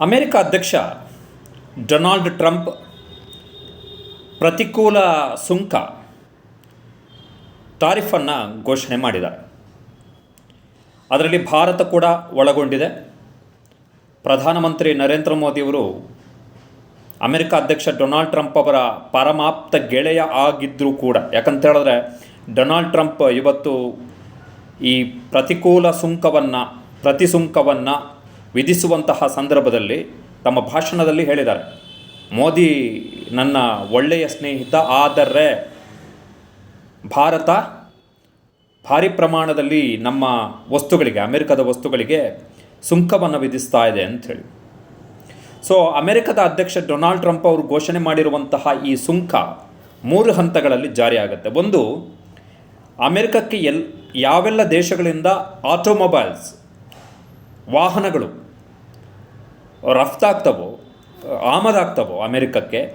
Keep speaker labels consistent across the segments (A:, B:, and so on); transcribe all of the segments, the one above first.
A: America ಅಧ್ಯಕ್ಷ Donald Trump ಪ್ರತಿಕೂಲ ಸುಂಕ ಟಾರಿಫನ್ನು ಘೋಷಣೆ ಮಾಡಿದ್ದಾರೆ. ಅದರಲ್ಲಿ ಭಾರತ ಕೂಡ ಒಳಗೊಂಡಿದೆ. ಪ್ರಧಾನಮಂತ್ರಿ ನರೇಂದ್ರ ಮೋದಿಯವರು ಅಮೆರಿಕ ಅಧ್ಯಕ್ಷ ಡೊನಾಲ್ಡ್ ಟ್ರಂಪ್ ಅವರ ಪರಮಾಪ್ತ ಗೆಳೆಯ ಆಗಿದ್ದರೂ ಕೂಡ, ಯಾಕಂತ ಹೇಳಿದ್ರೆ ಡೊನಾಲ್ಡ್ ಟ್ರಂಪ್ ಇವತ್ತು ಈ ಪ್ರತಿಕೂಲ ಸುಂಕವನ್ನು, ಪ್ರತಿ ಸುಂಕವನ್ನು ವಿಧಿಸುವಂತಹ ಸಂದರ್ಭದಲ್ಲಿ ತಮ್ಮ ಭಾಷಣದಲ್ಲಿ ಹೇಳಿದ್ದಾರೆ. ಮೋದಿ ನನ್ನ ಒಳ್ಳೆಯ ಸ್ನೇಹಿತ, ಆದರೆ ಭಾರತ ಭಾರಿ ಪ್ರಮಾಣದಲ್ಲಿ ನಮ್ಮ ವಸ್ತುಗಳಿಗೆ, ಅಮೆರಿಕದ ವಸ್ತುಗಳಿಗೆ ಸುಂಕವನ್ನು ವಿಧಿಸ್ತಾ ಇದೆ ಅಂಥೇಳಿ ಸೊ ಅಮೆರಿಕದ ಅಧ್ಯಕ್ಷ ಡೊನಾಲ್ಡ್ ಟ್ರಂಪ್ ಅವರು ಘೋಷಣೆ ಮಾಡಿರುವಂತಹ ಈ ಸುಂಕ ಮೂರು ಹಂತಗಳಲ್ಲಿ ಜಾರಿಯಾಗುತ್ತೆ ಒಂದು, ಅಮೆರಿಕಕ್ಕೆ ಎಲ್, ಯಾವೆಲ್ಲ ದೇಶಗಳಿಂದ ಆಟೋಮೊಬೈಲ್ಸ್, ವಾಹನಗಳು ರಫ್ತಾಗ್ತವೋ, ಆಮದಾಗ್ತವೋ ಅಮೆರಿಕಕ್ಕೆ,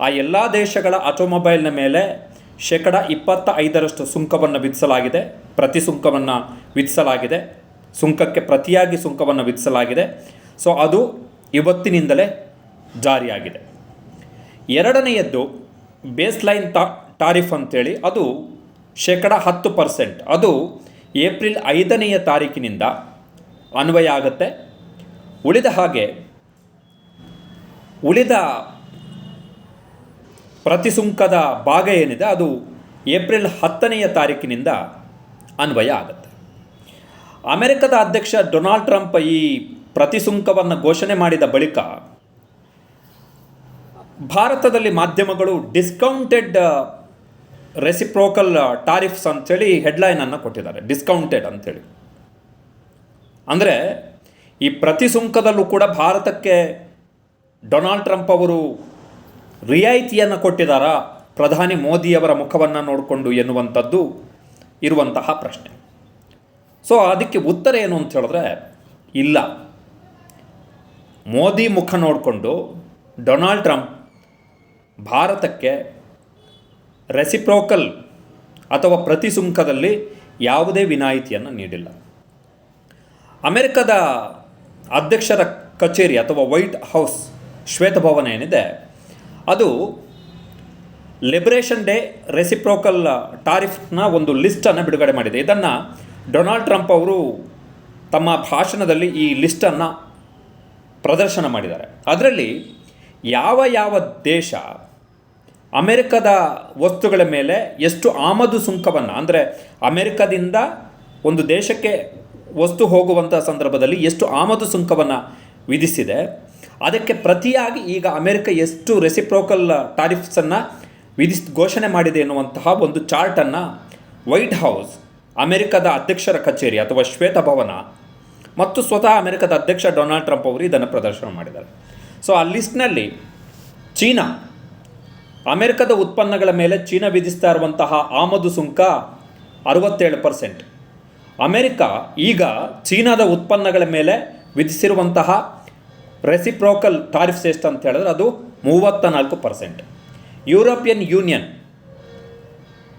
A: ಆ ಎಲ್ಲ ದೇಶಗಳ ಆಟೋಮೊಬೈಲ್ನ ಮೇಲೆ ಶೇಕಡ ಇಪ್ಪತ್ತ ಐದರಷ್ಟು ಸುಂಕವನ್ನು ವಿಧಿಸಲಾಗಿದೆ, ಪ್ರತಿ ಸುಂಕವನ್ನು ವಿಧಿಸಲಾಗಿದೆ, ಸುಂಕಕ್ಕೆ ಪ್ರತಿಯಾಗಿ ಸುಂಕವನ್ನು ವಿಧಿಸಲಾಗಿದೆ. ಸೊ ಅದು ಇವತ್ತಿನಿಂದಲೇ ಜಾರಿಯಾಗಿದೆ. ಎರಡನೆಯದ್ದು ಬೇಸ್ಲೈನ್ ತಾ ಟಾರಿಫ್ ಅಂತೇಳಿ, ಅದು ಶೇಕಡ ಹತ್ತು ಪರ್ಸೆಂಟ್. ಅದು ಏಪ್ರಿಲ್ ಐದನೆಯ ತಾರೀಕಿನಿಂದ ಅನ್ವಯ ಆಗುತ್ತೆ. ಉಳಿದ ಹಾಗೆ ಉಳಿದ ಪ್ರತಿಸುಂಕದ ಭಾಗ ಏನಿದೆ, ಅದು ಏಪ್ರಿಲ್ ಹತ್ತನೆಯ ತಾರೀಕಿನಿಂದ ಅನ್ವಯ ಆಗುತ್ತೆ. ಅಮೆರಿಕದ ಅಧ್ಯಕ್ಷ ಡೊನಾಲ್ಡ್ ಟ್ರಂಪ್ ಈ ಪ್ರತಿಸುಂಕವನ್ನು ಘೋಷಣೆ ಮಾಡಿದ ಬಳಿಕ ಭಾರತದಲ್ಲಿ ಮಾಧ್ಯಮಗಳು ಡಿಸ್ಕೌಂಟೆಡ್ ರೆಸಿಪ್ರೋಕಲ್ ಟಾರಿಫ್ಸ್ ಅಂಥೇಳಿ ಹೆಡ್ಲೈನನ್ನು ಕೊಟ್ಟಿದ್ದಾರೆ. ಡಿಸ್ಕೌಂಟೆಡ್ ಅಂಥೇಳಿ ಅಂದರೆ ಈ ಪ್ರತಿಸುಂಕದಲ್ಲೂ ಕೂಡ ಭಾರತಕ್ಕೆ ಡೊನಾಲ್ಡ್ ಟ್ರಂಪ್ ಅವರು ರಿಯಾಯಿತಿಯನ್ನು ಕೊಟ್ಟಿದ್ದಾರಾ ಪ್ರಧಾನಿ ಮೋದಿಯವರ ಮುಖವನ್ನು ನೋಡಿಕೊಂಡು ಎನ್ನುವಂಥದ್ದು ಇರುವಂತಹ ಪ್ರಶ್ನೆ. ಸೊ ಅದಕ್ಕೆ ಉತ್ತರ ಏನು ಅಂತ ಹೇಳಿದ್ರೆ, ಇಲ್ಲ. ಮೋದಿ ಮುಖ ನೋಡಿಕೊಂಡು ಡೊನಾಲ್ಡ್ ಟ್ರಂಪ್ ಭಾರತಕ್ಕೆ ರೆಸಿಪ್ರೋಕಲ್ ಅಥವಾ ಪ್ರತಿ ಸುಂಕದಲ್ಲಿ ಯಾವುದೇ ವಿನಾಯಿತಿಯನ್ನು ನೀಡಿಲ್ಲ. ಅಮೆರಿಕದ ಅಧ್ಯಕ್ಷರ ಕಚೇರಿ ಅಥವಾ ವೈಟ್ ಹೌಸ್ ಶ್ವೇತಭವನ ಏನಿದೆ ಅದು ಲಿಬರೇಷನ್ ಡೇ ರೆಸಿಪ್ರೋಕಲ್ ಟಾರಿಫ್ನ ಒಂದು ಲಿಸ್ಟನ್ನು ಬಿಡುಗಡೆ ಮಾಡಿದೆ. ಇದನ್ನು ಡೊನಾಲ್ಡ್ ಟ್ರಂಪ್ ಅವರು ತಮ್ಮ ಭಾಷಣದಲ್ಲಿ ಈ ಲಿಸ್ಟನ್ನು ಪ್ರದರ್ಶನ ಮಾಡಿದ್ದಾರೆ. ಅದರಲ್ಲಿ ಯಾವ ಯಾವ ದೇಶ ಅಮೆರಿಕದ ವಸ್ತುಗಳ ಮೇಲೆ ಎಷ್ಟು ಆಮದು ಸುಂಕವನ್ನು, ಅಂದರೆ ಅಮೆರಿಕದಿಂದ ಒಂದು ದೇಶಕ್ಕೆ ವಸ್ತು ಹೋಗುವಂಥ ಸಂದರ್ಭದಲ್ಲಿ ಎಷ್ಟು ಆಮದು ಸುಂಕವನ್ನು ವಿಧಿಸಿದೆ ಅದಕ್ಕೆ ಪ್ರತಿಯಾಗಿ ಈಗ ಅಮೆರಿಕ ಎಷ್ಟು ರೆಸಿಪ್ರೋಕಲ್ ಟಾರಿಫ್ಸನ್ನು ವಿಧಿಸ್, ಘೋಷಣೆ ಮಾಡಿದೆ ಎನ್ನುವಂತಹ ಒಂದು ಚಾರ್ಟನ್ನು ವೈಟ್ ಹೌಸ್, ಅಮೆರಿಕದ ಅಧ್ಯಕ್ಷರ ಕಚೇರಿ ಅಥವಾ ಶ್ವೇತ ಭವನ ಮತ್ತು ಸ್ವತಃ ಅಮೆರಿಕದ ಅಧ್ಯಕ್ಷ ಡೊನಾಲ್ಡ್ ಟ್ರಂಪ್ ಅವರು ಇದನ್ನು ಪ್ರದರ್ಶನ ಮಾಡಿದ್ದಾರೆ. ಸೊ ಆ ಲಿಸ್ಟ್ನಲ್ಲಿ ಚೀನಾ, ಅಮೆರಿಕದ ಉತ್ಪನ್ನಗಳ ಮೇಲೆ ಚೀನಾ ವಿಧಿಸ್ತಾ ಇರುವಂತಹ ಆಮದು ಸುಂಕ ಅರವತ್ತೇಳು ಪರ್ಸೆಂಟ್ ಅಮೆರಿಕ ಈಗ ಚೀನಾದ ಉತ್ಪನ್ನಗಳ ಮೇಲೆ ವಿಧಿಸಿರುವಂತಹ ರೆಸಿಪ್ರೋಕಲ್ ಟಾರಿಫ್ಸ್ ಎಷ್ಟು ಅಂತ ಹೇಳಿದ್ರೆ ಅದು ಮೂವತ್ತ ನಾಲ್ಕು ಪರ್ಸೆಂಟ್. ಯುರೋಪಿಯನ್ ಯೂನಿಯನ್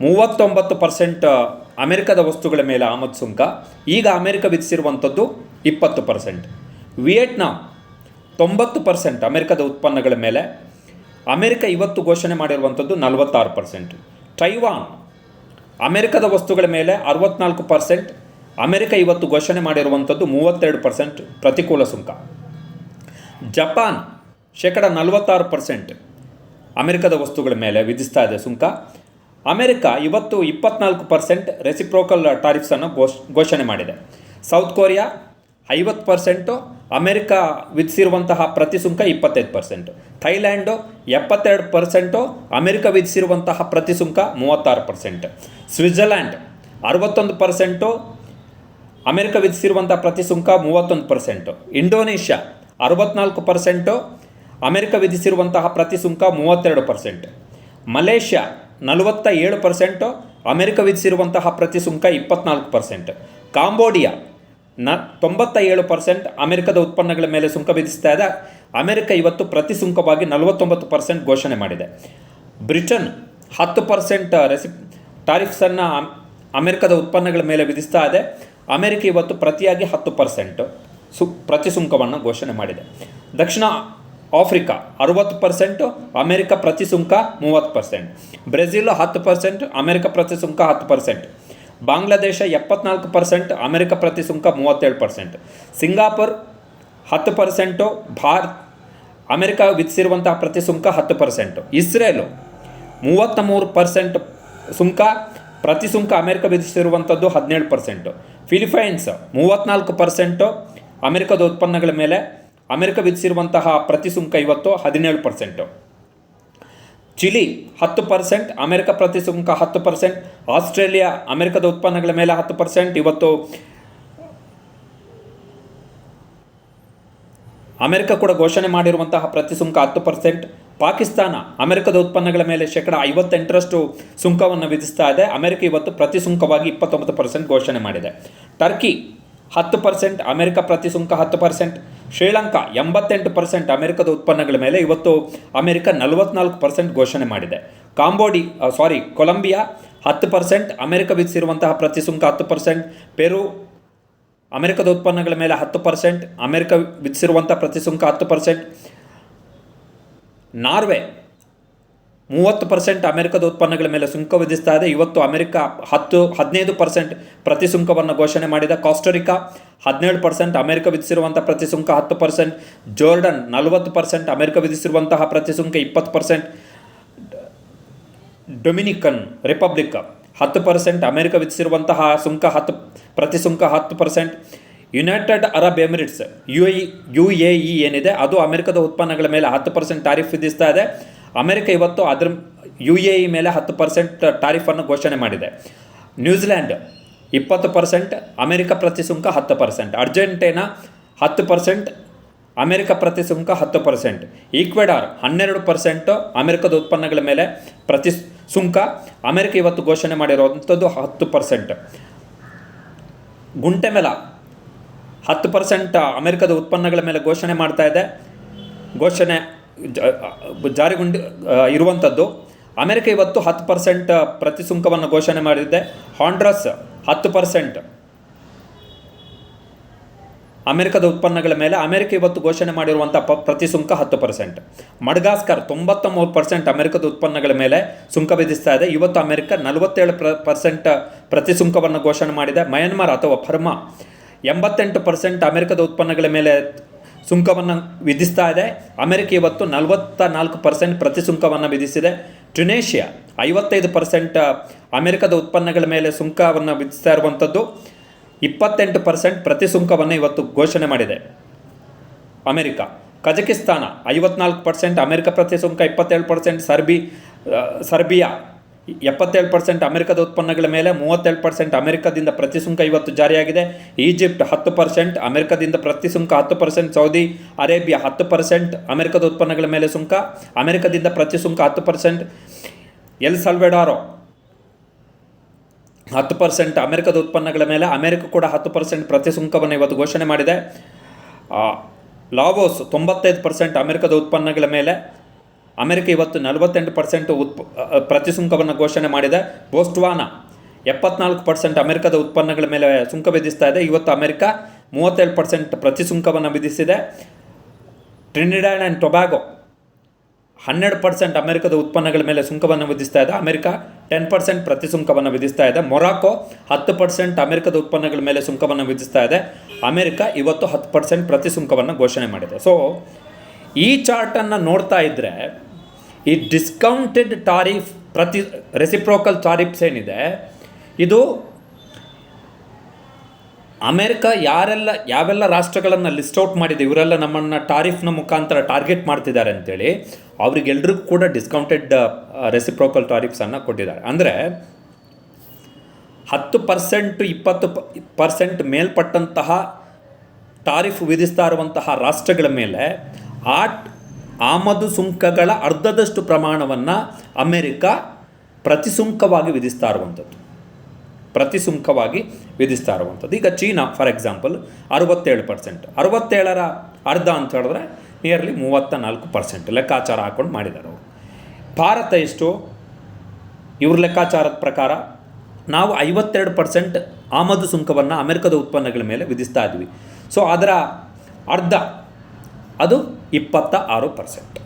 A: ಮೂವತ್ತೊಂಬತ್ತು ಪರ್ಸೆಂಟ್ ಅಮೆರಿಕದ ವಸ್ತುಗಳ ಮೇಲೆ ಆಮದು ಸುಂಕ. ಈಗ ಅಮೆರಿಕ ವಿಧಿಸಿರುವಂಥದ್ದು ಇಪ್ಪತ್ತು ಪರ್ಸೆಂಟ್. ವಿಯೆಟ್ನಾಂ ತೊಂಬತ್ತು ಪರ್ಸೆಂಟ್ ಅಮೆರಿಕದ ಉತ್ಪನ್ನಗಳ ಮೇಲೆ. ಅಮೆರಿಕ ಇವತ್ತು ಘೋಷಣೆ ಮಾಡಿರುವಂಥದ್ದು ನಲವತ್ತಾರು ಪರ್ಸೆಂಟ್. ಟೈವಾನ್ ಅಮೆರಿಕದ ವಸ್ತುಗಳ ಮೇಲೆ ಅರವತ್ನಾಲ್ಕು ಪರ್ಸೆಂಟ್. ಅಮೆರಿಕ ಇವತ್ತು ಘೋಷಣೆ ಮಾಡಿರುವಂಥದ್ದು ಮೂವತ್ತೆರಡು ಪರ್ಸೆಂಟ್ ಪ್ರತಿಕೂಲ ಸುಂಕ. ಜಪಾನ್ ಶೇಕಡ ನಲವತ್ತಾರು ಪರ್ಸೆಂಟ್. ಅಮೆರಿಕದ ವಸ್ತುಗಳ ಮೇಲೆ ವಿಧಿಸ್ತಾ ಇದೆ ಸುಂಕ. ಅಮೆರಿಕ ಇವತ್ತು ಇಪ್ಪತ್ನಾಲ್ಕು ಪರ್ಸೆಂಟ್ ರೆಸಿಪ್ರೋಕಲ್ ಟಾರಿಫ್ಸನ್ನು ಘೋಷ್, ಘೋಷಣೆ ಮಾಡಿದೆ. ಸೌತ್ ಕೊರಿಯಾ ಐವತ್ತು ಪರ್ಸೆಂಟು, ಅಮೆರಿಕ ವಿಧಿಸಿರುವಂತಹ ಪ್ರತಿ ಸುಂಕ ಇಪ್ಪತ್ತೈದು ಪರ್ಸೆಂಟ್. ಥೈಲ್ಯಾಂಡು ಎಪ್ಪತ್ತೆರಡು ಪರ್ಸೆಂಟು, ಅಮೆರಿಕ ವಿಧಿಸಿರುವಂತಹ ಪ್ರತಿ ಸುಂಕ ಮೂವತ್ತಾರು ಪರ್ಸೆಂಟ್. ಸ್ವಿಟ್ಜರ್ಲ್ಯಾಂಡ್ ಅರವತ್ತೊಂದು ಪರ್ಸೆಂಟು, ಅಮೆರಿಕ ವಿಧಿಸಿರುವಂಥ ಪ್ರತಿ ಸುಂಕ ಮೂವತ್ತೊಂದು ಪರ್ಸೆಂಟು. ಇಂಡೋನೇಷ್ಯಾ ಅರವತ್ನಾಲ್ಕು ಪರ್ಸೆಂಟು ಅಮೆರಿಕ ವಿಧಿಸಿರುವಂತಹ ಪ್ರತಿ ಸುಂಕ ಮೂವತ್ತೆರಡು ಪರ್ಸೆಂಟ್ ಮಲೇಷ್ಯಾ ನಲವತ್ತ ಏಳು ಪರ್ಸೆಂಟು ಅಮೆರಿಕ ವಿಧಿಸಿರುವಂತಹ ಪ್ರತಿ ಸುಂಕ ಇಪ್ಪತ್ನಾಲ್ಕು ಪರ್ಸೆಂಟ್ ಕಾಂಬೋಡಿಯಾ ನ ತೊಂಬತ್ತ ಏಳು ಪರ್ಸೆಂಟ್ ಅಮೆರಿಕದ ಉತ್ಪನ್ನಗಳ ಮೇಲೆ ಸುಂಕ ವಿಧಿಸ್ತಾ ಇದೆ. ಅಮೆರಿಕ ಇವತ್ತು ಪ್ರತಿ ಸುಂಕವಾಗಿ ನಲವತ್ತೊಂಬತ್ತು ಪರ್ಸೆಂಟ್ ಘೋಷಣೆ ಮಾಡಿದೆ. ಬ್ರಿಟನ್ ಹತ್ತು ಪರ್ಸೆಂಟ್ ರೆಸಿ ಟಾರಿಫ್ಸನ್ನು ಅಮೆರಿಕದ ಉತ್ಪನ್ನಗಳ ಮೇಲೆ ವಿಧಿಸ್ತಾ ಇದೆ. ಅಮೆರಿಕ ಇವತ್ತು ಪ್ರತಿಯಾಗಿ ಹತ್ತು ಪರ್ಸೆಂಟು ಸು ಪ್ರತಿ ಸುಂಕವನ್ನು ಘೋಷಣೆ ಮಾಡಿದೆ. ದಕ್ಷಿಣ ಆಫ್ರಿಕಾ ಅರುವತ್ತು ಪರ್ಸೆಂಟು ಅಮೆರಿಕ ಪ್ರತಿ ಸುಂಕ ಮೂವತ್ತು ಪರ್ಸೆಂಟ್ ಬ್ರೆಜಿಲ್ ಹತ್ತು ಪರ್ಸೆಂಟ್ ಅಮೆರಿಕ ಪ್ರತಿ ಸುಂಕ ಹತ್ತು ಪರ್ಸೆಂಟ್ ಬಾಂಗ್ಲಾದೇಶ ಎಪ್ಪತ್ನಾಲ್ಕು ಪರ್ಸೆಂಟ್ ಅಮೆರಿಕ ಪ್ರತಿ ಸುಂಕ ಮೂವತ್ತೇಳು ಪರ್ಸೆಂಟ್ ಸಿಂಗಾಪುರ್ ಹತ್ತು ಪರ್ಸೆಂಟು ಭಾರತ್ ಅಮೆರಿಕ ವಿಧಿಸಿರುವಂತಹ ಪ್ರತಿಸುಂಕ ಹತ್ತು ಪರ್ಸೆಂಟು ಇಸ್ರೇಲು ಮೂವತ್ತ ಮೂರು ಪರ್ಸೆಂಟ್ ಸುಂಕ, ಪ್ರತಿ ಸುಂಕ ಅಮೆರಿಕ ವಿಧಿಸಿರುವಂಥದ್ದು ಹದಿನೇಳು ಪರ್ಸೆಂಟು ಫಿಲಿಪೈನ್ಸ್ ಮೂವತ್ತ್ನಾಲ್ಕು ಪರ್ಸೆಂಟು ಅಮೆರಿಕದ ಉತ್ಪನ್ನಗಳ ಮೇಲೆ ಅಮೆರಿಕ ವಿಧಿಸಿರುವಂತಹ ಪ್ರತಿ ಸುಂಕ ಇವತ್ತು ಹದಿನೇಳು ಪರ್ಸೆಂಟು ಚಿಲಿ ಹತ್ತು ಪರ್ಸೆಂಟ್ ಅಮೆರಿಕ ಪ್ರತಿ ಸುಂಕ ಹತ್ತು ಪರ್ಸೆಂಟ್ ಆಸ್ಟ್ರೇಲಿಯಾ ಅಮೆರಿಕದ ಉತ್ಪನ್ನಗಳ ಮೇಲೆ ಹತ್ತು ಪರ್ಸೆಂಟ್ ಇವತ್ತು ಅಮೆರಿಕ ಕೂಡ ಘೋಷಣೆ ಮಾಡಿರುವಂತಹ ಪ್ರತಿ ಸುಂಕ ಹತ್ತು ಪರ್ಸೆಂಟ್ ಪಾಕಿಸ್ತಾನ ಅಮೆರಿಕದ ಉತ್ಪನ್ನಗಳ ಮೇಲೆ ಶೇಕಡ ಐವತ್ತೆಂಟರಷ್ಟು ಸುಂಕವನ್ನು ವಿಧಿಸ್ತಾ ಇದೆ. ಅಮೆರಿಕ ಇವತ್ತು ಪ್ರತಿ ಸುಂಕವಾಗಿ ಇಪ್ಪತ್ತೊಂಬತ್ತು ಪರ್ಸೆಂಟ್ ಘೋಷಣೆ ಮಾಡಿದೆ. ಟರ್ಕಿ ಹತ್ತು ಪರ್ಸೆಂಟ್ ಅಮೆರಿಕ ಪ್ರತಿ ಸುಂಕ ಹತ್ತು ಪರ್ಸೆಂಟ್ ಶ್ರೀಲಂಕಾ ಎಂಬತ್ತೆಂಟು ಪರ್ಸೆಂಟ್ ಅಮೆರಿಕದ ಉತ್ಪನ್ನಗಳ ಮೇಲೆ ಇವತ್ತು ಅಮೆರಿಕ ನಲವತ್ನಾಲ್ಕು ಪರ್ಸೆಂಟ್ ಘೋಷಣೆ ಮಾಡಿದೆ. ಕಾಂಬೋಡಿ ಸಾರಿ ಕೊಲಂಬಿಯಾ ಹತ್ತು ಪರ್ಸೆಂಟ್ ಅಮೆರಿಕ ವಿಧಿಸಿರುವಂತಹ ಪ್ರತಿ ಸುಂಕ ಹತ್ತು ಪರ್ಸೆಂಟ್ ಪೆರು ಅಮೆರಿಕದ ಉತ್ಪನ್ನಗಳ ಮೇಲೆ ಹತ್ತು ಪರ್ಸೆಂಟ್ ಅಮೆರಿಕ ವಿಧಿಸಿರುವಂಥ ಪ್ರತಿ ಸುಂಕ ಹತ್ತು ಪರ್ಸೆಂಟ್ ನಾರ್ವೆ ಮೂವತ್ತು ಪರ್ಸೆಂಟ್ ಅಮೆರಿಕದ ಉತ್ಪನ್ನಗಳ ಮೇಲೆ ಸುಂಕ ವಿಧಿಸ್ತಾ ಇದೆ. ಇವತ್ತು ಅಮೆರಿಕ ಹತ್ತು, ಹದಿನೈದು ಪರ್ಸೆಂಟ್ ಪ್ರತಿ ಸುಂಕವನ್ನು ಘೋಷಣೆ ಮಾಡಿದ. ಕಾಸ್ಟರಿಕಾ ಹದಿನೇಳು ಪರ್ಸೆಂಟ್ ಅಮೆರಿಕ ವಿಧಿಸಿರುವಂಥ ಪ್ರತಿ ಸುಂಕ ಹತ್ತು ಪರ್ಸೆಂಟ್ ಜೋರ್ಡನ್ ನಲವತ್ತು ಪರ್ಸೆಂಟ್ ಅಮೆರಿಕ ವಿಧಿಸಿರುವಂತಹ ಪ್ರತಿ ಸುಂಕ ಇಪ್ಪತ್ತು ಪರ್ಸೆಂಟ್ ಡೊಮಿನಿಕನ್ ರಿಪಬ್ಲಿಕ್ ಹತ್ತು ಪರ್ಸೆಂಟ್ ಅಮೆರಿಕ ವಿಧಿಸಿರುವಂತಹ ಸುಂಕ, ಹತ್ತು ಪ್ರತಿ ಸುಂಕ ಹತ್ತು percent United Arab Emirates U U A E ಏನಿದೆ, ಅದು ಅಮೆರಿಕದ ಉತ್ಪನ್ನಗಳ ಮೇಲೆ ಹತ್ತು ಪರ್ಸೆಂಟ್ ಟಾರಿಫ್ ವಿಧಿಸ್ತಾ ಇದೆ. ಅಮೆರಿಕ ಇವತ್ತು ಅದ್ರ ಯು ಎ ಇ ಮೇಲೆ ಹತ್ತು ಪರ್ಸೆಂಟ್ ಟಾರಿಫನ್ನು ಘೋಷಣೆ ಮಾಡಿದೆ. ನ್ಯೂಜಿಲ್ಯಾಂಡ್ ಇಪ್ಪತ್ತು ಪರ್ಸೆಂಟ್, ಅಮೆರಿಕ ಪ್ರತಿ ಸುಂಕ ಹತ್ತು ಪರ್ಸೆಂಟ್, ಅರ್ಜೆಂಟೈನಾ ಹತ್ತು ಪರ್ಸೆಂಟ್, ಅಮೆರಿಕ ಪ್ರತಿ ಸುಂಕ ಹತ್ತು ಪರ್ಸೆಂಟ್, ಈಕ್ವೆಡಾರ್ ಹನ್ನೆರಡು ಪರ್ಸೆಂಟು, ಅಮೆರಿಕದ ಉತ್ಪನ್ನಗಳ ಮೇಲೆ ಪ್ರತಿ ಸುಂಕ ಅಮೆರಿಕ ಇವತ್ತು ಘೋಷಣೆ ಮಾಡಿರುವಂಥದ್ದು ಹತ್ತು ಪರ್ಸೆಂಟ್. ಗುಂಟೆಮೆಲ ಹತ್ತು ಪರ್ಸೆಂಟ್ ಅಮೆರಿಕದ ಉತ್ಪನ್ನಗಳ ಮೇಲೆ ಘೋಷಣೆ ಮಾಡ್ತಾ ಇದೆ. ಘೋಷಣೆ ಜಾರಿಗೊಂಡು ಇರುವಂಥದ್ದು ಅಮೆರಿಕ ಇವತ್ತು ಹತ್ತು ಪರ್ಸೆಂಟ್ ಪ್ರತಿ ಸುಂಕವನ್ನು ಘೋಷಣೆ ಮಾಡಿದೆ. ಹಾಂಡ್ರಸ್ ಹತ್ತು ಪರ್ಸೆಂಟ್. ಅಮೆರಿಕದ ಉತ್ಪನ್ನಗಳ ಮೇಲೆ ಅಮೆರಿಕ ಇವತ್ತು ಘೋಷಣೆ ಮಾಡಿರುವಂಥ ಪ ಪ್ರತಿ ಸುಂಕ ಹತ್ತು ಪರ್ಸೆಂಟ್. ಮಡ್ಗಾಸ್ಕರ್ ತೊಂಬತ್ತ ಮೂರು ಪರ್ಸೆಂಟ್ ಅಮೆರಿಕದ ಉತ್ಪನ್ನಗಳ ಮೇಲೆ ಸುಂಕ ವಿಧಿಸ್ತಾ ಇದೆ. ಇವತ್ತು ಅಮೆರಿಕ ನಲವತ್ತೇಳು ಪ್ರ ಪರ್ಸೆಂಟ್ ಪ್ರತಿ ಸುಂಕವನ್ನು ಘೋಷಣೆ ಮಾಡಿದೆ. ಮಯನ್ಮಾರ್ ಅಥವಾ ಫರ್ಮಾ ಎಂಬತ್ತೆಂಟು ಪರ್ಸೆಂಟ್ ಅಮೆರಿಕದ ಉತ್ಪನ್ನಗಳ ಮೇಲೆ ಸುಂಕವನ್ನು ವಿಧಿಸ್ತಾ ಇದೆ. ಅಮೆರಿಕ ಇವತ್ತು ನಲವತ್ತ ನಾಲ್ಕು ಪರ್ಸೆಂಟ್ ಪ್ರತಿ ಸುಂಕವನ್ನು ವಿಧಿಸಿದೆ. ಟ್ಯುನೇಷಿಯಾ ಐವತ್ತೈದು ಪರ್ಸೆಂಟ್ ಅಮೆರಿಕದ ಉತ್ಪನ್ನಗಳ ಮೇಲೆ ಸುಂಕವನ್ನು ವಿಧಿಸ್ತಾ ಇರುವಂಥದ್ದು ಇಪ್ಪತ್ತೆಂಟು ಪರ್ಸೆಂಟ್ ಪ್ರತಿ ಸುಂಕವನ್ನು ಇವತ್ತು ಘೋಷಣೆ ಮಾಡಿದೆ. ಅಮೆರಿಕ, ಕಜಕಿಸ್ತಾನ ಐವತ್ನಾಲ್ಕು ಪರ್ಸೆಂಟ್, ಅಮೆರಿಕ ಪ್ರತಿ ಸುಂಕ ಇಪ್ಪತ್ತೇಳು ಪರ್ಸೆಂಟ್, ಸರ್ಬಿ ಸರ್ಬಿಯಾ ಎಪ್ಪತ್ತೇಳು ಪರ್ಸೆಂಟ್ ಅಮೆರಿಕದ ಉತ್ಪನ್ನಗಳ ಮೇಲೆ, ಮೂವತ್ತೇಳು ಪರ್ಸೆಂಟ್ ಅಮೆರಿಕದಿಂದ ಪ್ರತಿ ಸುಂಕ ಇವತ್ತು ಜಾರಿಯಾಗಿದೆ. ಈಜಿಪ್ಟ್ ಹತ್ತು ಪರ್ಸೆಂಟ್ ಅಮೆರಿಕದಿಂದ ಪ್ರತಿ ಸುಂಕ ಹತ್ತು ಪರ್ಸೆಂಟ್ ಸೌದಿ ಅರೇಬಿಯಾ ಹತ್ತು ಪರ್ಸೆಂಟ್ ಅಮೆರಿಕದ ಉತ್ಪನ್ನಗಳ ಮೇಲೆ ಸುಂಕ, ಅಮೆರಿಕದಿಂದ ಪ್ರತಿ ಸುಂಕ ಹತ್ತು ಪರ್ಸೆಂಟ್ ಎಲ್ ಸಲ್ವೆಡಾರೋ ಹತ್ತು ಪರ್ಸೆಂಟ್ ಅಮೆರಿಕದ ಉತ್ಪನ್ನಗಳ ಮೇಲೆ, ಅಮೆರಿಕ ಕೂಡ ಹತ್ತು ಪರ್ಸೆಂಟ್ ಪ್ರತಿ ಸುಂಕವನ್ನು ಇವತ್ತು ಘೋಷಣೆ ಮಾಡಿದೆ. ಲಾವೋಸ್ ತೊಂಬತ್ತೈದು ಪರ್ಸೆಂಟ್ ಅಮೆರಿಕದ ಉತ್ಪನ್ನಗಳ ಮೇಲೆ ಅಮೆರಿಕ ಇವತ್ತು ನಲವತ್ತೆಂಟು ಪರ್ಸೆಂಟ್ ಉತ್ಪ ಪ್ರತಿ ಸುಂಕವನ್ನು ಘೋಷಣೆ ಮಾಡಿದೆ. ಬೋಸ್ಟ್ವಾನ ಎಪ್ಪತ್ನಾಲ್ಕು ಪರ್ಸೆಂಟ್ ಅಮೆರಿಕದ ಉತ್ಪನ್ನಗಳ ಮೇಲೆ ಸುಂಕ ವಿಧಿಸ್ತಾ ಇದೆ. ಇವತ್ತು ಅಮೆರಿಕ ಮೂವತ್ತೇಳು ಪರ್ಸೆಂಟ್ ಪ್ರತಿ ಸುಂಕವನ್ನು ವಿಧಿಸಿದೆ. ಟ್ರಿನಿಡಾಡ್ ಆ್ಯಂಡ್ ಟೊಬ್ಯಾಗೊ ಹನ್ನೆರಡು ಪರ್ಸೆಂಟ್ ಅಮೆರಿಕದ ಉತ್ಪನ್ನಗಳ ಮೇಲೆ ಸುಂಕವನ್ನು ವಿಧಿಸ್ತಾ ಇದೆ. ಅಮೆರಿಕ ಟೆನ್ ಪರ್ಸೆಂಟ್ ಪ್ರತಿ ಸುಂಕವನ್ನು ವಿಧಿಸ್ತಾ ಇದೆ. ಮೊರಾಕೊ ಹತ್ತು ಪರ್ಸೆಂಟ್ ಅಮೆರಿಕದ ಉತ್ಪನ್ನಗಳ ಮೇಲೆ ಸುಂಕವನ್ನು ವಿಧಿಸ್ತಾ ಇದೆ. ಅಮೆರಿಕ ಇವತ್ತು ಹತ್ತು ಪರ್ಸೆಂಟ್ ಪ್ರತಿ ಸುಂಕವನ್ನು ಘೋಷಣೆ ಮಾಡಿದೆ. ಸೊ ಈ ಚಾರ್ಟನ್ನು ನೋಡ್ತಾ ಇದ್ದರೆ ಈ ಡಿಸ್ಕೌಂಟೆಡ್ ಟಾರಿಫ್ ಪ್ರತಿ ರೆಸಿಪ್ರೋಕಲ್ ಟಾರಿಫ್ಸ್ ಏನಿದೆ, ಇದು ಅಮೆರಿಕ ಯಾರೆಲ್ಲ, ಯಾವೆಲ್ಲ ರಾಷ್ಟ್ರಗಳನ್ನು ಲಿಸ್ಟ್ ಔಟ್ ಮಾಡಿದೆ, ಇವರೆಲ್ಲ ನಮ್ಮನ್ನು ಟಾರಿಫ್ನ ಮುಖಾಂತರ ಟಾರ್ಗೆಟ್ ಮಾಡ್ತಿದ್ದಾರೆ ಅಂತೇಳಿ ಅವ್ರಿಗೆಲ್ಲರಿಗೂ ಕೂಡ ಡಿಸ್ಕೌಂಟೆಡ್ ರೆಸಿಪ್ರೋಕಲ್ ಟಾರಿಫ್ಸನ್ನು ಕೊಟ್ಟಿದ್ದಾರೆ. ಅಂದರೆ ಹತ್ತು ಪರ್ಸೆಂಟ್ ಇಪ್ಪತ್ತು ಪರ್ಸೆಂಟ್ ಮೇಲ್ಪಟ್ಟಂತಹ ಟಾರಿಫ್ ವಿಧಿಸ್ತಾ ಇರುವಂತಹ ರಾಷ್ಟ್ರಗಳ ಮೇಲೆ ಆ ಆಮದು ಸುಂಕಗಳ ಅರ್ಧದಷ್ಟು ಪ್ರಮಾಣವನ್ನು ಅಮೆರಿಕ ಪ್ರತಿಸುಂಕವಾಗಿ ವಿಧಿಸ್ತಾ ಇರುವಂಥದ್ದು. ಪ್ರತಿಸುಂಕವಾಗಿ ವಿಧಿಸ್ತಾ ಇರುವಂಥದ್ದು. ಈಗ ಚೀನಾ ಫಾರ್ ಎಕ್ಸಾಂಪಲ್ ಅರವತ್ತೇಳು ಪರ್ಸೆಂಟ್ ಅರವತ್ತೇಳರ ಅರ್ಧ ಅಂತ ಹೇಳಿದ್ರೆ ನಿಯರ್ಲಿ ಮೂವತ್ತ ನಾಲ್ಕು ಪರ್ಸೆಂಟ್ ಲೆಕ್ಕಾಚಾರ ಹಾಕೊಂಡು ಮಾಡಿದ್ದಾರೆ ಅವರು. ಭಾರತ ಎಷ್ಟು? ಇವ್ರ ಲೆಕ್ಕಾಚಾರದ ಪ್ರಕಾರ ನಾವು ಐವತ್ತೆರಡು ಪರ್ಸೆಂಟ್ ಆಮದು ಸುಂಕವನ್ನು ಅಮೆರಿಕದ ಉತ್ಪನ್ನಗಳ ಮೇಲೆ ವಿಧಿಸ್ತಾ ಇದ್ವಿ. ಸೊ ಅದರ ಅರ್ಧ ಅದು ಇಪ್ಪತ್ತ ಆರು ಪರ್ಸೆಂಟ್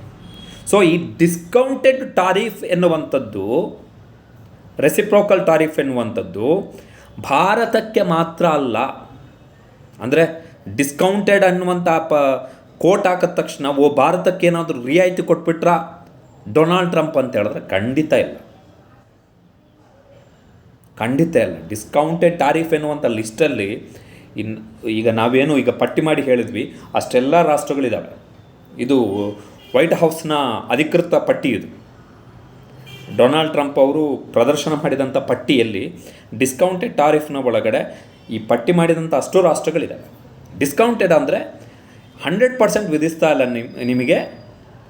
A: ಸೊ ಈ ಡಿಸ್ಕೌಂಟೆಡ್ ಟಾರಿಫ್ ಎನ್ನುವಂಥದ್ದು ರೆಸಿಪ್ರೋಕಲ್ ಟಾರಿಫ್ ಎನ್ನುವಂಥದ್ದು, ಭಾರತಕ್ಕೆ ಮಾತ್ರ ಅಲ್ಲ. ಅಂದರೆ ಡಿಸ್ಕೌಂಟೆಡ್ ಅನ್ನುವಂಥ ಪ ಕೋಟ್ ಹಾಕಿದ ತಕ್ಷಣ, ಓ, ಭಾರತಕ್ಕೆ ಏನಾದರೂ ರಿಯಾಯಿತಿ ಕೊಟ್ಬಿಟ್ರಾ? ಡೊನಾಲ್ಡ್ ಟ್ರಂಪ್ ಅಂತ ಹೇಳಿದ್ರೆ ಖಂಡಿತ ಇಲ್ಲ. ಖಂಡಿತ ಇಲ್ಲ. ಡಿಸ್ಕೌಂಟೆಡ್ ಟಾರಿಫ್ ಎನ್ನುವಂಥ ಲಿಸ್ಟಲ್ಲಿ ಇನ್, ಈಗ ನಾವೇನು ಈಗ ಪಟ್ಟಿ ಮಾಡಿ ಹೇಳಿದ್ವಿ, ಅಷ್ಟೆಲ್ಲ ರಾಷ್ಟ್ರಗಳಿದ್ದಾವೆ ಇದು ವೈಟ್ ಹೌಸ್ನ ಅಧಿಕೃತ ಪಟ್ಟಿ ಇದು. ಡೊನಾಲ್ಡ್ ಟ್ರಂಪ್ ಅವರು ಪ್ರದರ್ಶನ ಮಾಡಿದಂಥ ಪಟ್ಟಿಯಲ್ಲಿ ಡಿಸ್ಕೌಂಟೆಡ್ ಟಾರಿಫ್ನ ಒಳಗಡೆ ಈ ಪಟ್ಟಿ ಮಾಡಿದಂಥ ಅಷ್ಟು ರಾಷ್ಟ್ರಗಳಿದ್ದಾವೆ ಡಿಸ್ಕೌಂಟೆಡ್ ಅಂದರೆ ಹಂಡ್ರೆಡ್ ಪರ್ಸೆಂಟ್ ವಿಧಿಸ್ತಾ ಇಲ್ಲ ನಿಮ್, ನಿಮಗೆ,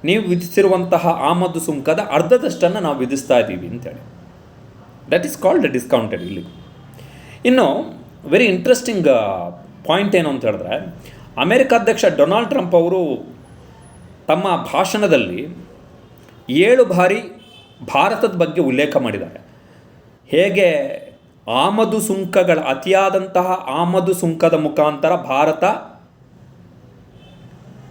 A: ನೀವು ವಿಧಿಸಿರುವಂತಹ ಆಮದು ಸುಂಕದ ಅರ್ಧದಷ್ಟನ್ನು ನಾವು ವಿಧಿಸ್ತಾ ಇದ್ದೀವಿ ಅಂತೇಳಿ. ದಟ್ ಈಸ್ ಕಾಲ್ಡ್ ಡಿಸ್ಕೌಂಟೆಡ್ ಇಲ್ಲಿ ಇನ್ನು ವೆರಿ ಇಂಟ್ರೆಸ್ಟಿಂಗ್ ಪಾಯಿಂಟ್ ಏನು ಅಂತ ಹೇಳಿದ್ರೆ ಅಮೆರಿಕ ಅಧ್ಯಕ್ಷ ಡೊನಾಲ್ಡ್ ಟ್ರಂಪ್ ಅವರು ತಮ್ಮ ಭಾಷಣದಲ್ಲಿ ಏಳು ಬಾರಿ ಭಾರತದ ಬಗ್ಗೆ ಉಲ್ಲೇಖ ಮಾಡಿದ್ದಾರೆ. ಹೇಗೆ ಆಮದು ಸುಂಕಗಳ, ಅತಿಯಾದಂತಹ ಆಮದು ಸುಂಕದ ಮುಖಾಂತರ ಭಾರತ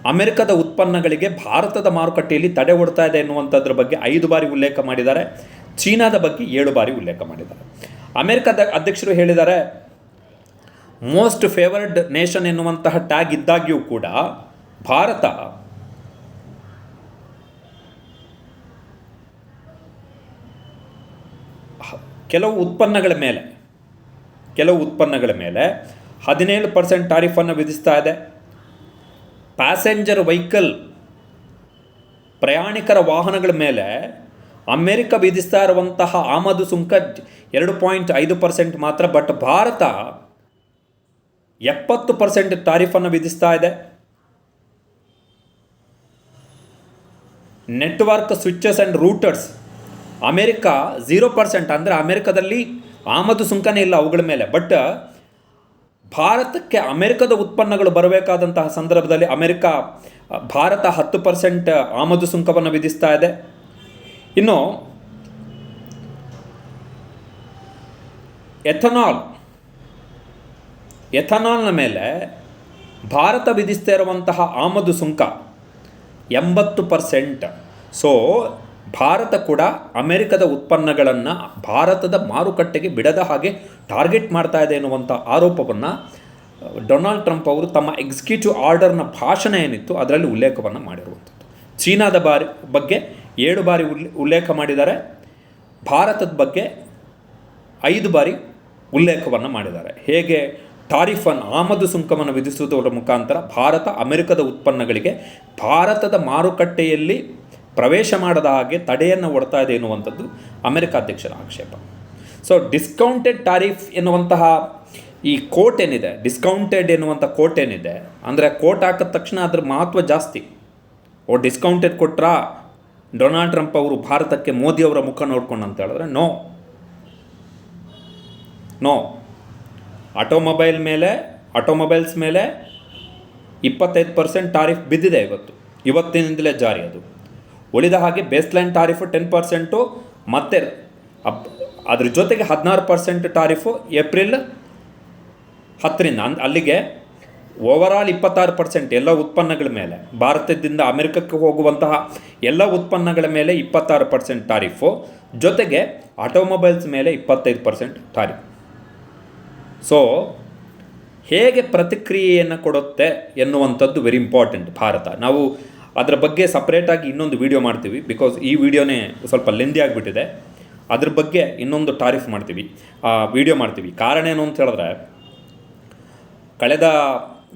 A: ಅಮೆರಿಕದ ಉತ್ಪನ್ನಗಳಿಗೆ ಭಾರತದ ಮಾರುಕಟ್ಟೆಯಲ್ಲಿ ತಡೆ ಒಡ್ತಾ ಇದೆ ಎನ್ನುವಂಥದ್ರ ಬಗ್ಗೆ ಐದು ಬಾರಿ ಉಲ್ಲೇಖ ಮಾಡಿದ್ದಾರೆ. ಚೀನಾದ ಬಗ್ಗೆ ಏಳು ಬಾರಿ ಉಲ್ಲೇಖ ಮಾಡಿದ್ದಾರೆ. ಅಮೆರಿಕದ ಅಧ್ಯಕ್ಷರು ಹೇಳಿದ್ದಾರೆ ಮೋಸ್ಟ್ ಫೇವರ್ಡ್ ನೇಷನ್ ಎನ್ನುವಂತಹ ಟ್ಯಾಗ್ ಇದ್ದಾಗ್ಯೂ ಕೂಡ ಭಾರತ. ಕೆಲವು ಉತ್ಪನ್ನಗಳ ಮೇಲೆ, ಕೆಲವು ಉತ್ಪನ್ನಗಳ ಮೇಲೆ ಹದಿನೇಳು ಪರ್ಸೆಂಟ್ ಟಾರಿಫನ್ನು ವಿಧಿಸ್ತಾ ಇದೆ. ಪ್ಯಾಸೆಂಜರ್ ವೆಹಿಕಲ್ ಪ್ರಯಾಣಿಕರ ವಾಹನಗಳ ಮೇಲೆ ಅಮೆರಿಕ ವಿಧಿಸ್ತಾ ಇರುವಂತಹ ಆಮದು ಸುಂಕ ಎರಡು ಪಾಯಿಂಟ್ ಐದು ಪರ್ಸೆಂಟ್ ಮಾತ್ರ ಬಟ್ ಭಾರತ ಎಪ್ಪತ್ತು ಪರ್ಸೆಂಟ್ ಟಾರಿಫನ್ನು ವಿಧಿಸ್ತಾ ಇದೆ. Network switches and routers. America zero percent ಅಂದರೆ ಅಮೇರಿಕಾದಲ್ಲಿ ಆಮದು ಸುಂಕನೇ ಇಲ್ಲ ಅವುಗಳ ಮೇಲೆ. ಬಟ್ ಭಾರತಕ್ಕೆ ಅಮೆರಿಕದ ಉತ್ಪನ್ನಗಳು ಬರಬೇಕಾದಂತಹ ಸಂದರ್ಭದಲ್ಲಿ ಅಮೆರಿಕ, ಭಾರತ ಹತ್ತು ಪರ್ಸೆಂಟ್ ಆಮದು ಸುಂಕವನ್ನು ವಿಧಿಸ್ತಾ ಇದೆ. ಇನ್ನು ಎಥನಾಲ್ ಎಥನಾಲ್ನ ಮೇಲೆ ಭಾರತ ವಿಧಿಸ್ತಾ ಇರುವಂತಹ ಆಮದು ಸುಂಕ ಎಂಬತ್ತು ಪರ್ಸೆಂಟ್. ಸೊ ಭಾರತ ಕೂಡ ಅಮೆರಿಕದ ಉತ್ಪನ್ನಗಳನ್ನು ಭಾರತದ ಮಾರುಕಟ್ಟೆಗೆ ಬಿಡದ ಹಾಗೆ ಟಾರ್ಗೆಟ್ ಮಾಡ್ತಾ ಇದೆ ಎನ್ನುವಂಥ ಆರೋಪವನ್ನು ಡೊನಾಲ್ಡ್ ಟ್ರಂಪ್ ಅವರು ತಮ್ಮ ಎಕ್ಸಿಕ್ಯೂಟಿವ್ ಆರ್ಡರ್ನ ಭಾಷಣ ಏನಿತ್ತು ಅದರಲ್ಲಿ ಉಲ್ಲೇಖವನ್ನು ಮಾಡಿರುವಂಥದ್ದು ಚೀನಾದ ಬಾರಿ ಬಗ್ಗೆ ಏಳು ಬಾರಿ ಉಲ್ಲೆ ಉಲ್ಲೇಖ ಮಾಡಿದ್ದಾರೆ. ಭಾರತದ ಬಗ್ಗೆ ಐದು ಬಾರಿ ಉಲ್ಲೇಖವನ್ನು ಮಾಡಿದ್ದಾರೆ. ಹೇಗೆ ಟಾರಿಫನ್ನು ಆಮದು ಸುಂಕವನ್ನು ವಿಧಿಸುವುದರ ಮುಖಾಂತರ ಭಾರತ, ಅಮೆರಿಕದ ಉತ್ಪನ್ನಗಳಿಗೆ ಭಾರತದ ಮಾರುಕಟ್ಟೆಯಲ್ಲಿ ಪ್ರವೇಶ ಮಾಡದ ಹಾಗೆ ತಡೆಯನ್ನು ಒಡ್ತಾ ಇದೆ ಎನ್ನುವಂಥದ್ದು ಅಮೆರಿಕ ಅಧ್ಯಕ್ಷರ ಆಕ್ಷೇಪ. ಸೊ ಡಿಸ್ಕೌಂಟೆಡ್ ಟಾರಿಫ್ ಎನ್ನುವಂತಹ ಈ ಕೋಟ್ ಏನಿದೆ ಡಿಸ್ಕೌಂಟೆಡ್ ಎನ್ನುವಂಥ ಕೋಟ್ ಏನಿದೆ, ಅಂದರೆ ಕೋಟ್ ಹಾಕಿದ ತಕ್ಷಣ ಅದ್ರ ಮಹತ್ವ ಜಾಸ್ತಿ. ಓ ಡಿಸ್ಕೌಂಟೆಡ್ ಕೊಟ್ರಾ ಡೊನಾಲ್ಡ್ ಟ್ರಂಪ್ ಅವರು ಭಾರತಕ್ಕೆ ಮೋದಿಯವರ ಮುಖ ನೋಡ್ಕೊಂಡು ಅಂತ ಹೇಳಿದ್ರೆ ನೋ ನೋ ಆಟೋಮೊಬೈಲ್ ಮೇಲೆ, ಆಟೋಮೊಬೈಲ್ಸ್ ಮೇಲೆ ಇಪ್ಪತ್ತೈದು ಪರ್ಸೆಂಟ್ ಟಾರಿಫ್ ಬಿದ್ದಿದೆ ಇವತ್ತು. ಇವತ್ತಿನಿಂದಲೇ ಜಾರಿ ಅದು. ಉಳಿದ ಹಾಗೆ base line tariff ten percent, ಮತ್ತೆ ಅಪ್, ಅದ್ರ ಜೊತೆಗೆ ಹದಿನಾರು ಪರ್ಸೆಂಟ್ ಟಾರಿಫು ಏಪ್ರಿಲ್ ಹತ್ತರಿಂದ, ಅಂದ್, ಅಲ್ಲಿಗೆ ಓವರಾಲ್ ಇಪ್ಪತ್ತಾರು ಪರ್ಸೆಂಟ್ ಎಲ್ಲ ಉತ್ಪನ್ನಗಳ ಮೇಲೆ. ಭಾರತದಿಂದ ಅಮೆರಿಕಕ್ಕೆ ಹೋಗುವಂತಹ ಎಲ್ಲ ಉತ್ಪನ್ನಗಳ ಮೇಲೆ ಇಪ್ಪತ್ತಾರು ಪರ್ಸೆಂಟ್ ಟಾರಿಫು. ಜೊತೆಗೆ ಆಟೋಮೊಬೈಲ್ಸ್ ಮೇಲೆ ಇಪ್ಪತ್ತೈದು ಪರ್ಸೆಂಟ್ ಟಾರಿಫ್. ಸೊ ಹೇಗೆ ಪ್ರತಿಕ್ರಿಯೆಯನ್ನು ಕೊಡುತ್ತೆ ಎನ್ನುವಂಥದ್ದು ವೆರಿ ಇಂಪಾರ್ಟೆಂಟ್ ಭಾರತ. ನಾವು ಅದರ ಬಗ್ಗೆ ಸಪ್ರೇಟಾಗಿ ಇನ್ನೊಂದು ವಿಡಿಯೋ ಮಾಡ್ತೀವಿ ಬಿಕಾಸ್ ಈ ವಿಡಿಯೋನೇ ಸ್ವಲ್ಪ ಲೆಂದಿ ಆಗಿಬಿಟ್ಟಿದೆ. ಅದ್ರ ಬಗ್ಗೆ ಇನ್ನೊಂದು ಟಾರಿಫ್ ಮಾಡ್ತೀವಿ, ಆ ವಿಡಿಯೋ ಮಾಡ್ತೀವಿ. ಕಾರಣ ಏನು ಅಂತ ಹೇಳಿದ್ರೆ, ಕಳೆದ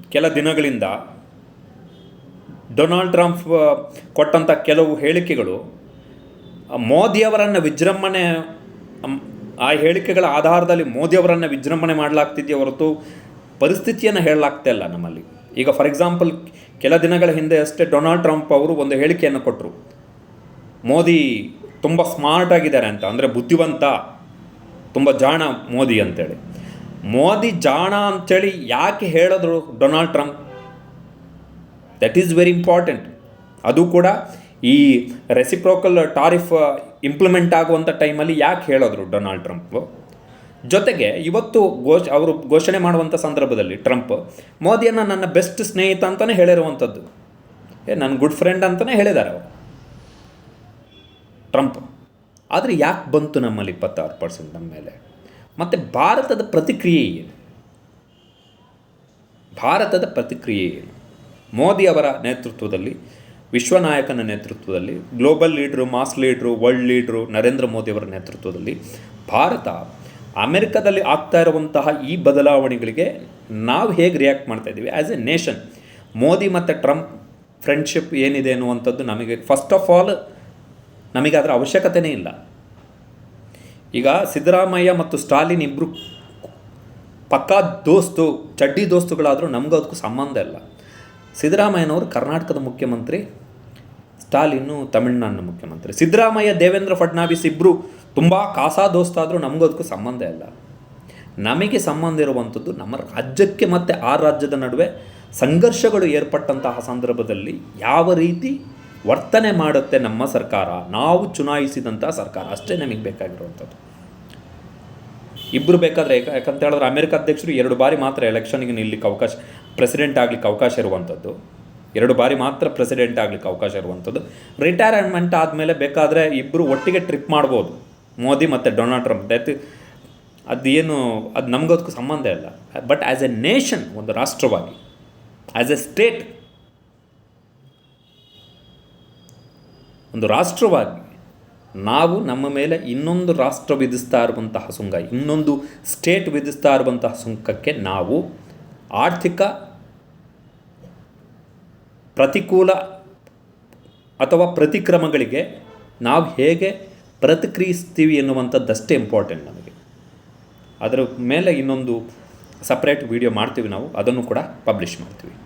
A: ಕೆಲ ದಿನಗಳಿಂದ ಡೊನಾಲ್ಡ್ ಟ್ರಂಪ್ ಕೊಟ್ಟಂಥ ಕೆಲವು ಹೇಳಿಕೆಗಳು ಮೋದಿಯವರನ್ನು ವಿಜೃಂಭಣೆ ಆ ಹೇಳಿಕೆಗಳ ಆಧಾರದಲ್ಲಿ ಮೋದಿಯವರನ್ನು ವಿಜೃಂಭಣೆ ಮಾಡಲಾಗ್ತಿದೆಯೇ ಹೊರತು ಪರಿಸ್ಥಿತಿಯನ್ನು ಹೇಳಲಾಗ್ತಾ ಇಲ್ಲ ನಮ್ಮಲ್ಲಿ. ಈಗ ಫಾರ್ ಎಕ್ಸಾಂಪಲ್ ಕೆಲ ದಿನಗಳ ಹಿಂದೆ ಅಷ್ಟೇ ಡೊನಾಲ್ಡ್ ಟ್ರಂಪ್ ಅವರು ಒಂದು ಹೇಳಿಕೆಯನ್ನು ಕೊಟ್ಟರು ಮೋದಿ ತುಂಬ ಸ್ಮಾರ್ಟ್ ಆಗಿದ್ದಾರೆ ಅಂತ, ಅಂದರೆ ಬುದ್ಧಿವಂತ, ತುಂಬ ಜಾಣ ಮೋದಿ ಅಂತೇಳಿ. ಮೋದಿ ಜಾಣ ಅಂಥೇಳಿ ಯಾಕೆ ಹೇಳಿದ್ರು Donald Trump that is very important ಅದು ಕೂಡ ಈ ರೆಸಿಪ್ರೋಕಲ್ ಟಾರಿಫ್ ಇಂಪ್ಲಿಮೆಂಟ್ ಆಗುವಂಥ ಟೈಮಲ್ಲಿ ಯಾಕೆ ಹೇಳಿದ್ರು ಡೊನಾಲ್ಡ್ ಟ್ರಂಪ್ ಜೊತೆಗೆ ಇವತ್ತು ಘೋಷ ಅವರು ಘೋಷಣೆ ಮಾಡುವಂಥ ಸಂದರ್ಭದಲ್ಲಿ ಟ್ರಂಪ್ ಮೋದಿಯನ್ನು ನನ್ನ ಬೆಸ್ಟ್ ಸ್ನೇಹಿತ ಅಂತಲೇ ಹೇಳಿರುವಂಥದ್ದು ಏ ನನ್ನ ಗುಡ್ ಫ್ರೆಂಡ್ ಅಂತಲೇ ಹೇಳಿದ್ದಾರೆ ಅವರು. ಟ್ರಂಪ್ ಆದರೆ ಯಾಕೆ ಬಂತು ನಮ್ಮಲ್ಲಿ ಇಪ್ಪತ್ತಾರು ಪರ್ಸೆಂಟ್ ನಮ್ಮ ಮೇಲೆ? ಮತ್ತು ಭಾರತದ ಪ್ರತಿಕ್ರಿಯೆ ಏನು? ಭಾರತದ ಪ್ರತಿಕ್ರಿಯೆ ಏನು? ಮೋದಿ ಅವರ ನೇತೃತ್ವದಲ್ಲಿ ವಿಶ್ವನಾಯಕನ ನೇತೃತ್ವದಲ್ಲಿ, global leader, mass leader, world leader Narendra ಮೋದಿಯವರ ನೇತೃತ್ವದಲ್ಲಿ ಭಾರತ ಅಮೆರಿಕದಲ್ಲಿ ಆಗ್ತಾ ಇರುವಂತಹ ಈ ಬದಲಾವಣೆಗಳಿಗೆ ನಾವು ಹೇಗೆ ರಿಯಾಕ್ಟ್ ಮಾಡ್ತಾ ಇದ್ದೀವಿ ಆ್ಯಸ್ ಎ ನೇಷನ್ ಮೋದಿ ಮತ್ತು ಟ್ರಂಪ್ ಫ್ರೆಂಡ್ಶಿಪ್ ಏನಿದೆ ಅನ್ನುವಂಥದ್ದು ನಮಗೆ ಫಸ್ಟ್ ಆಫ್ ಆಲ್ ನಮಗೆ ಅದರ ಅವಶ್ಯಕತೆಯೇ ಇಲ್ಲ. ಈಗ ಸಿದ್ದರಾಮಯ್ಯ ಮತ್ತು ಸ್ಟಾಲಿನ್ ಇಬ್ಬರು ಪಕ್ಕಾ ದೋಸ್ತು, ಚಡ್ಡಿ ದೋಸ್ತುಗಳಾದರೂ ನಮಗೂ ಅದಕ್ಕೂ ಸಂಬಂಧ ಇಲ್ಲ. ಸಿದ್ದರಾಮಯ್ಯನವರು ಕರ್ನಾಟಕದ ಮುಖ್ಯಮಂತ್ರಿ ಸ್ಟಾಲಿನ್ನು ತಮಿಳುನಾಡಿನ ಮುಖ್ಯಮಂತ್ರಿ. ಸಿದ್ದರಾಮಯ್ಯ, ದೇವೇಂದ್ರ ಫಡ್ನಾವಿಸ್ ಇಬ್ಬರು ತುಂಬ ಕಾಸಾ ದೋಸ್ತಾದರೂ ನಮಗೂ ಅದಕ್ಕೂ ಸಂಬಂಧ ಇಲ್ಲ. ನಮಗೆ ಸಂಬಂಧ ಇರುವಂಥದ್ದು ನಮ್ಮ ರಾಜ್ಯಕ್ಕೆ ಮತ್ತು ಆ ರಾಜ್ಯದ ನಡುವೆ ಸಂಘರ್ಷಗಳು ಏರ್ಪಟ್ಟಂತಹ ಸಂದರ್ಭದಲ್ಲಿ ಯಾವ ರೀತಿ ವರ್ತನೆ ಮಾಡುತ್ತೆ ನಮ್ಮ ಸರ್ಕಾರ, ನಾವು ಚುನಾಯಿಸಿದಂಥ ಸರ್ಕಾರ, ಅಷ್ಟೇ ನಮಗೆ ಬೇಕಾಗಿರುವಂಥದ್ದು. ಇಬ್ಬರು ಬೇಕಾದರೆ ಯಾಕ ಯಾಕಂತ ಹೇಳಿದ್ರೆ ಅಮೆರಿಕ ಅಧ್ಯಕ್ಷರು ಎರಡು ಬಾರಿ ಮಾತ್ರ ಎಲೆಕ್ಷನ್ಗೆ ನಿಲ್ಲಿಕ್ಕೆ ಅವಕಾಶ ಪ್ರೆಸಿಡೆಂಟ್ ಆಗಲಿಕ್ಕೆ ಅವಕಾಶ ಇರುವಂಥದ್ದು. ಎರಡು ಬಾರಿ ಮಾತ್ರ ಪ್ರೆಸಿಡೆಂಟ್ ಆಗಲಿಕ್ಕೆ ಅವಕಾಶ ಇರುವಂಥದ್ದು. ರಿಟೈರ್ಮೆಂಟ್ ಆದಮೇಲೆ ಬೇಕಾದರೆ ಇಬ್ಬರು ಒಟ್ಟಿಗೆ ಟ್ರಿಪ್ ಮಾಡ್ಬೋದು. ಮೋದಿ ಮತ್ತು ಡೊನಾಲ್ಡ್ ಟ್ರಂಪ್ ಡೆತ್ ಅದು ಏನು, ಅದು ನಮಗದಕ್ಕೂ ಸಂಬಂಧ ಇಲ್ಲ. ಬಟ್ ಆ್ಯಸ್ ಎ ನೇಷನ್ ಒಂದು ರಾಷ್ಟ್ರವಾಗಿ ಆ್ಯಸ್ ಎ ಸ್ಟೇಟ್ ಒಂದು ರಾಷ್ಟ್ರವಾಗಿ ನಾವು ನಮ್ಮ ಮೇಲೆ ಇನ್ನೊಂದು ರಾಷ್ಟ್ರ ವಿಧಿಸ್ತಾ ಇರುವಂತಹ ಸುಂಕ ಇನ್ನೊಂದು ಸ್ಟೇಟ್ ವಿಧಿಸ್ತಾ ಇರುವಂತಹ ಸುಂಕಕ್ಕೆ ನಾವು ಆರ್ಥಿಕ ಪ್ರತಿಕೂಲ ಅಥವಾ ಪ್ರತಿಕ್ರಮಗಳಿಗೆ ನಾವು ಹೇಗೆ ಪ್ರತಿಕ್ರಿಯಿಸ್ತೀವಿ ಎನ್ನುವಂಥದ್ದಷ್ಟೇ ಇಂಪಾರ್ಟೆಂಟ್ ನಮಗೆ. ಅದರ ಮೇಲೆ ಇನ್ನೊಂದು ಸಪ್ರೇಟ್ ವಿಡಿಯೋ ಮಾಡ್ತೀವಿ ನಾವು, ಅದನ್ನು ಕೂಡ ಪಬ್ಲಿಷ್ ಮಾಡ್ತೀವಿ.